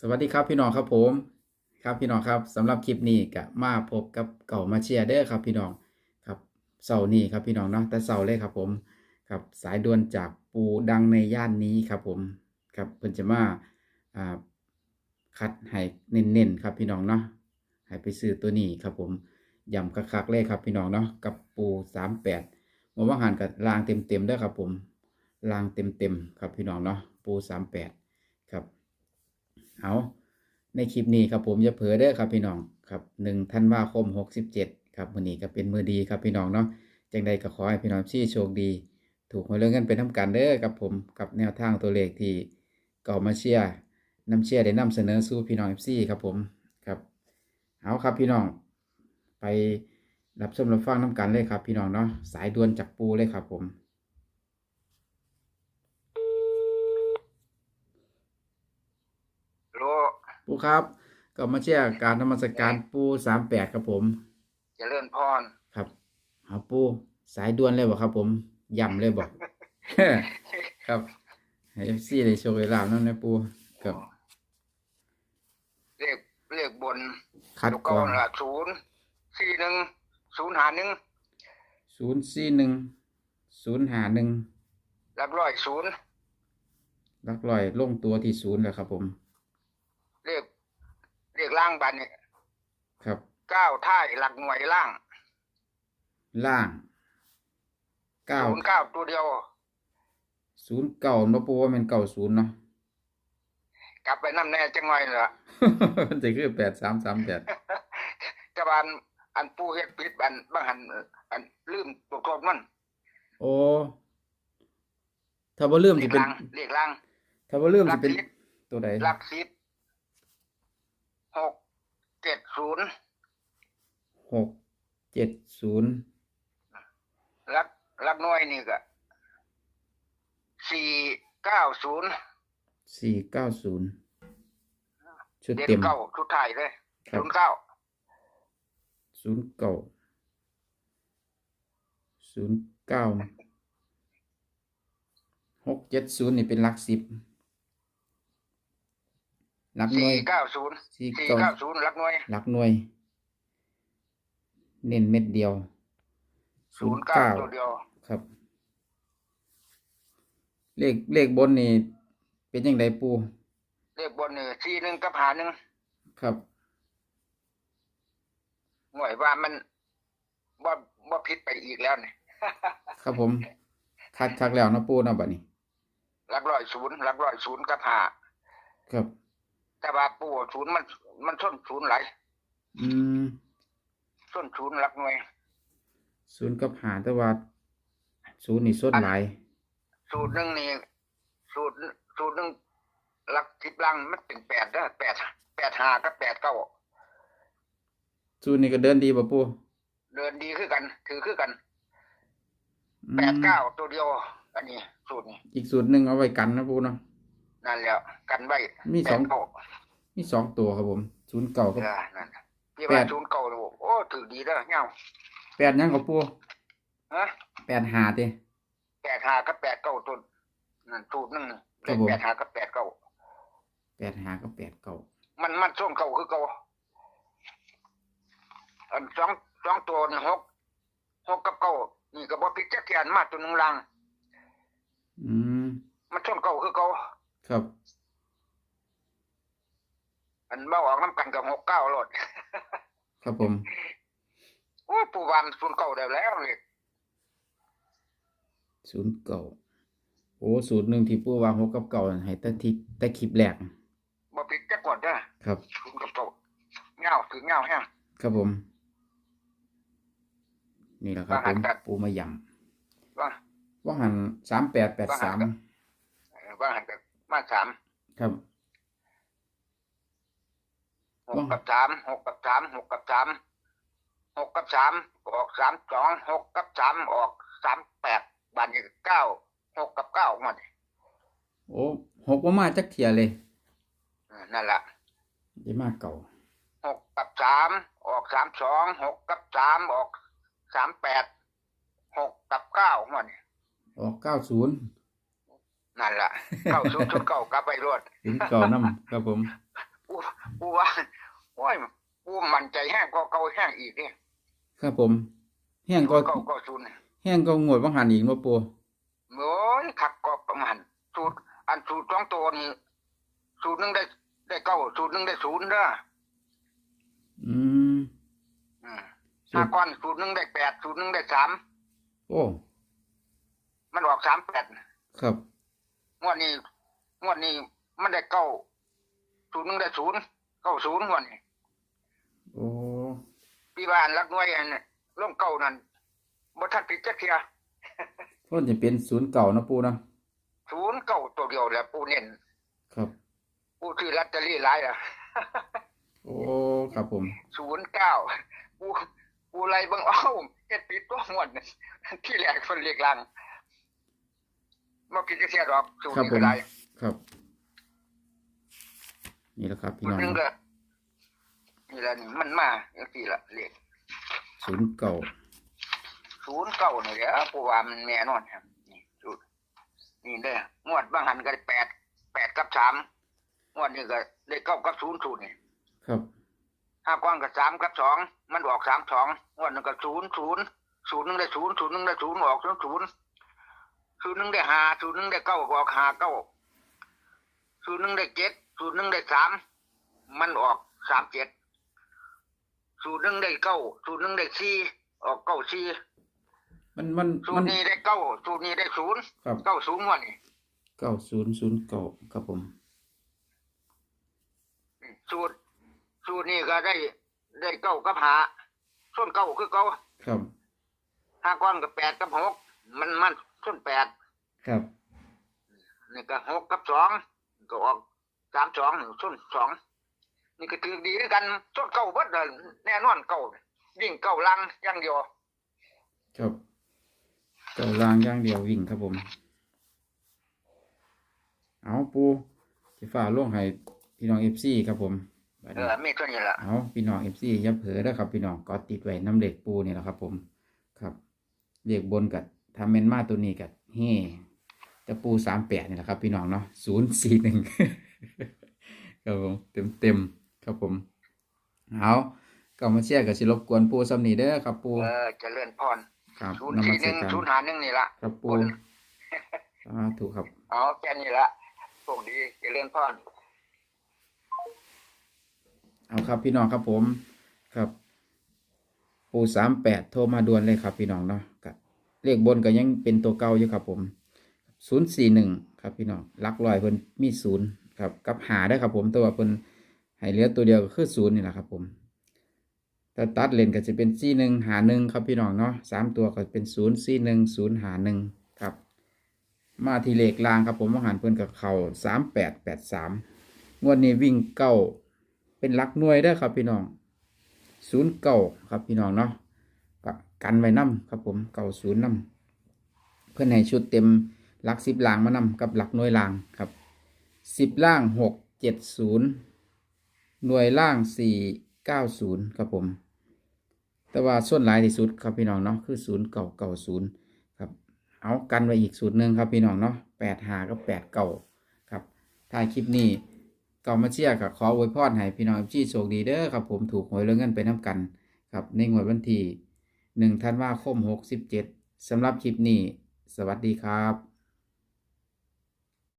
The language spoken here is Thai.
สวัสดีครับพี่น้องครับผม ครับพี่น้องครับสำหรับคลิปนี้ก็มาพบกับเก่ามาเชียร์เด้อครับพี่น้องครับเสาร์นี้ครับพี่น้องเนาะแต่เสาร์เลยครับผมครับสายด่วนจากปูดังในย่านนี้ครับผมครับเพิ่นจะมาอ่าคัดให้เน้นๆครับพี่น้องเนาะให้ไปซื้อตัวนี้ครับผมย้ำคักๆเลยครับพี่น้องเนาะกับปูสามแปดมว่าหันกับลางเต็มๆเด้อครับผมลางเต็มๆครับพี่น้องเนาะปูสามแปด เอาในคลิปนี้ครับผมจะเผยเด้อครับพี่น้องครับหนึ่งธันวาคมหกสิบเจ็ดครับมือนี้ก็เป็นมือดีครับพี่น้องเนาะจังใดก็ขอให้พี่น้องที่โชคดี ถูกหวยเรื่องเงินเป็นทำการเด้อครับผมกับแนวทางตัวเลขที่เก่ามาเชียร์นำเชียร์ได้นำเสนอสู่พี่น้อง FC ครับผมครับเอาครับพี่น้องไปรับชมรับฟังน้ำกันเลยครับพี่น้องเนาะสายด่วนจากปูเลยครับผม รู้ ปูครับ ก็มาเชียร์การนมัสการปูสามแปดครับผมเจริญพรครับเอาปูสายด่วนเลยบ่ครับ ผมย่ำเลยบ่ครับให้เอฟซีได้โชว์เวลาบนั่นนะปูครับเลขเลขบนคัดตัวกรเก้าองละศูนย์สี่หนึ่งศูนย์หาหนึ่งศูนย์สี่หนึ่งศูนย์หาหนึ่งหลักร้อยศูนย์ลักลอยลงตัวที่ศูนย์แล้วครับผมเลข เลขล่างบันเนี่ยครับเก้าท่ายหลักหน่วยล่างล่างเก้าศูนย์เก้าตัวเดียวศูนย์เก่าเนาะปูว่ามันเก่าศูนย์เนาะกลับไปน้ำแน่จังหน่อยเหรอมันจะคือแปดสามสามแปดจะบานอันปูเฮ็ดปิดอันบางหันอันลืมตัวโทษมันโอ้ถ้าว่าเริ่มเลจะขเป็นล่างเลขล่างถ้าว่าเริ่มหลัจะกเป็นสิบตัวใดหลักสิบ หกเจ็ดศูนย์หกเจ็ดศูนย์หลักหลักหน่วยนี่ก็สี่เก้าศูนย์สี่เก้าศูนย์ชุดเด่นเต็มเก้าชุดไทายเลยครับศูนย์เก้าศูนย์เก้าศูนย์เก้าหกเจ็ดศูนย์นี่เป็นหลักสิบ หลักหน่สี่วยเก้าศูนย์สี่สี่เก้าเก้าศูนย์หลักหน่วยหลักหน่วย เน้นเม็ดเดียวศูนย์เก้าตัวเดียวครับ เลขเลขบนนี่เป็นยังไงปูเลขบนนี่สี่หนึ่งกับหาหนึ่งครับหน่วยว่ามันว่าว่าผิดไปอีกแล้วเนี่ย ครับผมคัดคักแล้วเนาะปูเนาะบัดนี้ หลักร้อยศูนย์หลักร้อยศูนย์กับหาครับ แต่ว่าปูศูนย์มัน มันส้นศูนย์ไหลายอืมส้นศูนย์หลักหน่วย ศูนย์กับหาแต่ว่าศูนย์นี่ส้นหลาย สูตรหนึ่งนี่สูตรสูตรหนึ่งหลักสิบลังมันเป็นแปดเด้อแปดแปดหากับแปดเก้าศูนย์นี่ก็เดินดีป่ะปูเดินดีขึ้นกัน ถือขึ้นกันอืมแปดเก้าตัวเดียว อันนี้ สูตรนี้ อีกสูตรหนึ่งเอาไว้กันนะปูเนาะ นั่นแหล้วกันไว้มีสอง แปดเก้ามีสองตัวครับผมศูนย์เก่าเอกับอนั่นพี่แปว่าดศูนย์เก้าเลยโอ้ถือดีเด้อเงาแปดยังกับปูฮะแปดหาเต้ แปดหากับแปดเก้าต้นนั่นสูตรหนึงครับผม แปดหากับแปดเก้าแปดหากับแปดเก่ามันมันส่วนเก้าคือเก้าอันสองสองตัวนี่หกหกกับเก้านี่ก็บ่พิจารณามาตัวหนึงลัง อืมมันส่วนเก้าคือเก้า ครับ อันเบ้าออกน้ำกันกับหกเก้าโลดครับผมโอ้ปูวานศูนย์เก้าได้แล้วเลยศูนย์เก่าโอ้สูตรหนึ่งที่ปูวางหกกับเก่านั่นให้แต่ที่แต่คลิปแรกบ่ผิดจักก่อนเด้อครับศูนย์กับเก้าเงาคือเงาแห้งครับผม นี่แหละครับว่าผหันมกันปูมาย่ว่าำว่าหันสามแปดแปดสามเออว่าหันกับ มาสามครับ หกกับสามหกกับสามหกกับสามหกกับสามออกสามสองหกกับสามออกสามแปดบานนี้เก้าหกกับเก้าหมดโอ้หกว่ามาจักเทียเลยเออนั่นแหละได้มาเก่าหกกับสามออกสามสองหกกับสามออกสามแปดหกกับเก้าหมดออกเก้าศูนย์ นั่นแหละเก้าศูนย์ชุดเก้ากลับไปรวดถึงเก่าน้ำครับผมปูว่าโอ้ยปูมั่นใจแห้งก็เก่าแห้งอีกเนี่ยครับผม แห้งก็เก่าก็ศูนย์แห้งก็งวดว่างหันอีกมาปูโอ้ยขักก็ประมาณสูตรอันสูตรสองตัวนี่สูตรหนึ่งได้ ได้เก้าสูตรหนึ่งได้ศูนย์เด้ออืมอืมห้าก้อนสูตรหนึ่งได้แปดสูตรหนึ่งได้สามโอ้มันออกสามแปดครับ งวดนี้งวดนี้มันได้เก้าศูนย์หนึ่งได้ศูนย์เก้าศูนย์งวดนี้โอ้พี่บ้านรักน้อยอันนี้ล่มเก้านั่นบ่ทันติดจักเทียเพิ่นจะเป็นศูนย์เก่านะปูเนาะศูนย์เก้าตัวเดียวแหละปูเน้นครับ ปูซื้อลอตเตอรี่หลายอะโอ้ครับผมศูนย์เก้าปูปูไรเบิ่งเอ้าเฮ็ดปิดตัวงวดนี่ที่แรกเพิ่นเรียกลัง บ่คิดจะเสียดอกศูนย์ครับนี่ผก็มได้ครับ นี่แหละครับพี่ศูนน้องย์หนึงก็นี่แหละนี่มันมาจังซี่ล่ะเลขศูนย์เก่าศูนย์เก้านี่แหละปูว่ามันแน่นอนครับนี่ศูนย์นี่เด้องวดบางหันก็ได้แปดแปดกับสามงวดนี้ก็ได้เก้ากับศูนย์ศูนย์นี่ครับห้ากว้างกับสามกับสองมันออกสามสองงวดหนึงก็ศูนย์ศูนย์ศูนย์หนึ่งได้ศูนย์ศูนย์หนึ่งได้ศูนย์ออกศูนย์ศูนย์ ศูนย์หนึ่งได้ห้าศูนย์หนึ่งได้เก้าออกห้าเก้าศูนย์หนึ่งได้เจ็ดศูนย์หนึ่งได้สามมันออกสามเจ็ดศูนย์หนึ่งได้เก้าศูนย์หนึ่งได้สี่ออกเก้าสี่มันมันศูมันนย์นี้ได้เก้าศูนย์นี้ได้ศูนย์ครับเก้าศูนย์วันนี้เก้าศูนย์ศูนย์เก่าครับผม สูตรสูตรนี้ก็ได้ได้เก้ากับหาส่วนเก้าคือเก้าครับห้าก้อนกับแปดกับหกมันมัน ส่วนแปดครับนี่ก็หกกับสองก็ออกสามสองส่วนสองนี่ก็ถือดีด้วยกันส่วนเก้าเบิดเลยแน่นอนเก้าวิ่งเก้าลังอย่างเดียวครับเก่าลางอย่างเดียววิ่งครับผม เอาปูจะฝ่าล่วงให้พี่น้องเอฟซีครับผมบัดเอนี้อมีเท่านี้แหละเอาพี่น้องเอฟซีอย่าเผลอนะครับพี่น้องก็ติดไว้น้ำเหล็กปูนี่แหละครับ ผม ครับเรียกบนกับ ทำเมนมาตัวนี้กับเฮ่จะปูสามแปดนี่แหละครับ พี่น้องเนาะศูนย์สี่หนึ่งครับผมเต็มเต็มๆครับผมเอาก็มาเชียร์กับสิรบกวนปูซ้ำนี่เด้อครับปูเออเจะเลื่อนพรครับศูนย์นมัสี่สหนึ่งการศูนย์หาหนึ่งนี่ละครับปูสาธุครับเอาแค่นี้ละโชคดีเจะเลื่อนพรเอาครับพี่น้องครับผมครับ ปูสามแปดโทรมาด่วนเลยครับพี่น้องเนาะกับ เลขบนก็ยังเป็นตัวเก่าอยู่ครับผมศูนย์สี่หนึ่งครับพี่น้องลักลอยเพิ่นมีศูนย์ครับกับหาได้ครับผมตัวเพิ่นให้เหลือตัวเดียวก็คือศูนย์นี่แหละครับผมถ้าตัดเลนก็จะเป็นสี่หนึ่งหาหนึ่งครับพี่น้องเนาะสามตัวก็เป็นศูนย์สี่หนึ่งศูนย์หาหนึ่งครับ มาที่เลขลางครับผมว่าหันเพิ่นกับเขาสามแปดแปดสามงวดนี้วิ่งเก้าเป็นลักหน่วยเด้ครับพี่น้องศูนย์เก่าครับพี่น้องเนาะ กันไว้นํครับผมเก่าศูนย์นํเพื่อนให้ชุดเต็มหลักสิบล่างมานํกับหลักหน่วยล่างครับสิบล่างหกเจ็ดศูนย์หน่วยล่างสี่เก้าศูนย์ครับผม แต่ว่าส่วนหลายที่สุดครับพี่น้องเนาะคือศูนย์เก่าเก่าศูนย์ครับ เอากันไว้อีกสูตรหนึ่งครับพี่น้องเนาะแปดหากับแปดเก่าครับท้ายคลิปนี้เก็มาเชียร์กับขออวยพรให้พี่น้องที่โชคดีเด้อครับผมถูกหวยเรื่องเงินไปน้ำกัน ครับในงวดวันที่ หนึ่งธันวาคมหกสิบเจ็ดสำหรับคลิปนี้ สวัสดีครับ